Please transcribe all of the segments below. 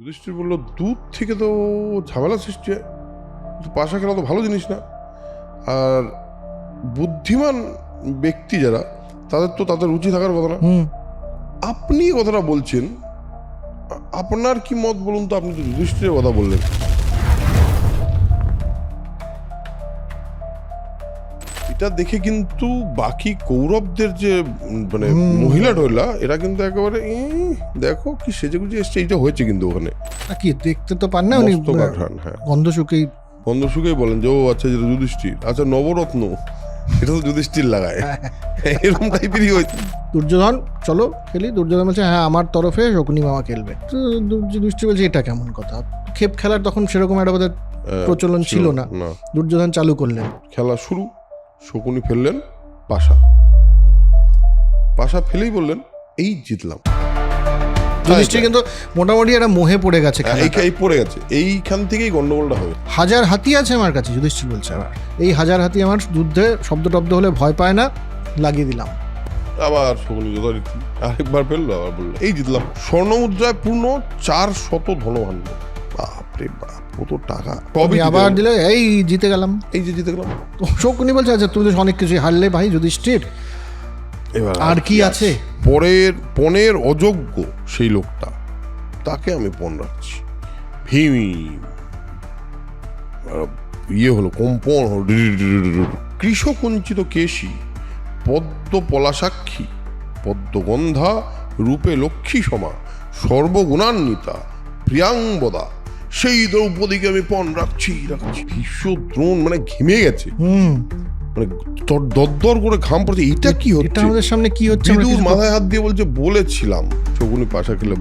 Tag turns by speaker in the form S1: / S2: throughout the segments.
S1: যুধিষ্ঠির বলল দুধ থেকে তো ঝামেলা সৃষ্টি হয়। পাশা খেলা তো ভালো জিনিস না। আর বুদ্ধিমান ব্যক্তি যারা তাদের তো তাদের রুচি থাকার কথা না। আপনি কথাটা বলছেন। আপনার কি মত বলুন তো? আপনি তো যুধিষ্ঠিরের কথা বললেন। এটা দেখে কিন্তু বাকি কৌরবদের যে মানে মহিলা টহিলা এরা কিন্তু একেবারে "ইহ, দেখো কি সেজে গুজে এসছে। এইটা হয়েছে কিন্তু ওখানে।
S2: কি দেখতে তো পান না উনি?
S1: হ্যাঁ।
S2: গন্ধ শুকেই
S1: বন্ধ সুখেই বলেন যে ও আচ্ছা যেটা যুধিষ্ঠির। আচ্ছা নবরত্ন এটা তো যুধিষ্ঠির লাগায়। এরকম টাইপেরই হয়েছে।
S2: দুর্যোধন চলো খেলি। দুর্যোধন বলছে হ্যাঁ আমার তরফে শকুনি মামা খেলবে। তো দুর্য বলছে এটা কেমন কথা? খেপ খেলার তখন সেরকম একটা প্রচলন ছিল না। দুর্যোধন চালু করলেন।
S1: খেলা শুরু। শকুনি ফেললেন পাশা। পাশা ফেলেই বললেন এই জিতলাম।
S2: যুধিষ্ঠির কিন্তু মোটামুটি একটা মোহে পড়ে গেছে
S1: হ্যাঁ, এই এই পড়ে গেছে। এইখান থেকেই গন্ডগোলটা হবে
S2: হাজার হাতি আছে আমার কাছে যুধিষ্ঠির বলছে আবার এই হাজার হাতি আমার যুদ্ধে শব্দ টব্দ হলে ভয় পায় না লাগিয়ে দিলাম।
S1: আবার শকুনি যথারীতি আরেকবার ফেলল আবার বলল এই জিতলাম। স্বর্ণ মুদ্রায় পূর্ণ চার শত ধনভাণ্ড বাপরে বাপ কত টাকা। কবে
S2: আবার? দিলে এই জিতে গেলাম।
S1: এই যে জিতে গেলাম।
S2: শকুনি বলছে আচ্ছা তুমি তো অনেক কিছু হারলে ভাই যুধিষ্ঠির
S1: এবার
S2: আর কি আছে?
S1: পরের পণের অযোগ্য সেই লোকটা তাকে আমি পণ রাখছি। ভীম। ইয়ে হলো কম্পন হলো কৃষকঞ্চিত কেশী পদ্ম পলাসাক্ষী পদ্মগন্ধা রূপে লক্ষ্মী সমা সর্বগুণান্বিতা প্রিয়াঙ্গদা সেই দ্রৌপদীকে আমি পণ রাখছি রাখছি। ভীষ্ম দ্রোণ মানে ঘেমে গেছে।
S2: হুম।
S1: মানে দরদর করে ঘাম পড়ছে। এটা কি
S2: এটা
S1: হচ্ছে?
S2: আমাদের সামনে কি হচ্ছে?
S1: বিদুর মাথায় হাত দিয়ে বলছে বলেছিলাম। শকুনি পাশা খেলে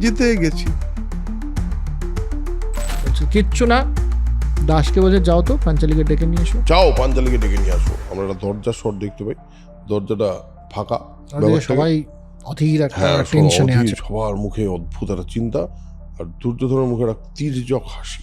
S1: জিতে গেছি।
S2: কিচ্ছু না। দাসকে বলছে যাও তো পাঞ্চালিকে ডেকে নিয়ে এসো।
S1: যাও পাঞ্জালিকে ডেকে নিয়ে আসো। আমরা একটা দরজার শট দেখতে পাই। দরজাটা ফাঁকা
S2: আর সবাই অধীর একটা
S1: হ্যাঁ
S2: টেনশনে আছে।
S1: সবার মুখে অদ্ভুত একটা চিন্তা। আর দুর্যোধনের মুখে একটা তীর্যক হাসি।